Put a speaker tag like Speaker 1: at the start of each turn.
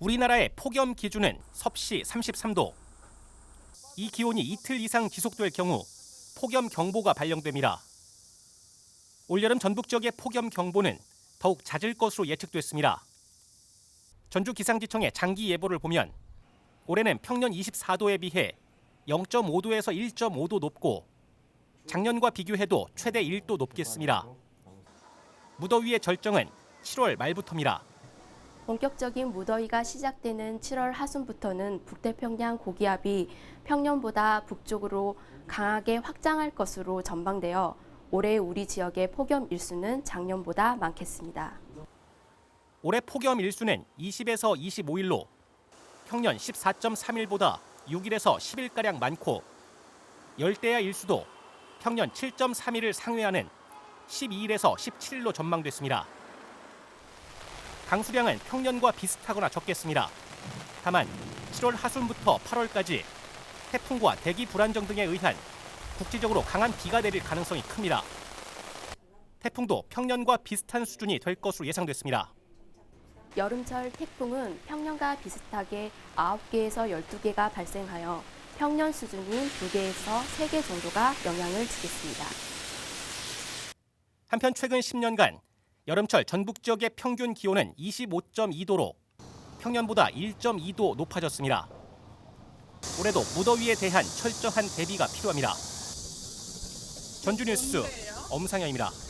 Speaker 1: 우리나라의 폭염 기준은 섭씨 33도. 이 기온이 이틀 이상 지속될 경우 폭염 경보가 발령됩니다. 올여름 전북 지역의 폭염 경보는 더욱 잦을 것으로 예측됐습니다. 전주 기상지청의 장기 예보를 보면 올해는 평년 24도에 비해 0.5도에서 1.5도 높고 작년과 비교해도 최대 1도 높겠습니다. 무더위의 절정은 7월 말부터입니다.
Speaker 2: 본격적인 무더위가 시작되는 7월 하순부터는 북태평양 고기압이 평년보다 북쪽으로 강하게 확장할 것으로 전망되어 올해 우리 지역의 폭염 일수는 작년보다 많겠습니다.
Speaker 1: 올해 폭염 일수는 20에서 25일로 평년 14.3일보다 6일에서 10일가량 많고 열대야 일수도 평년 7.3일을 상회하는 12일에서 17일로 전망됐습니다. 강수량은 평년과 비슷하거나 적겠습니다. 다만 7월 하순부터 8월까지 태풍과 대기 불안정 등에 의한 국지적으로 강한 비가 내릴 가능성이 큽니다. 태풍도 평년과 비슷한 수준이 될 것으로 예상됐습니다.
Speaker 2: 여름철 태풍은 평년과 비슷하게 9개에서 12개가 발생하여 평년 수준인 2개에서 3개 정도가 영향을 주겠습니다.
Speaker 1: 한편 최근 10년간 여름철 전북 지역의 평균 기온은 25.2도로 평년보다 1.2도 높아졌습니다. 올해도 무더위에 대한 철저한 대비가 필요합니다. 전주 뉴스 엄상현입니다.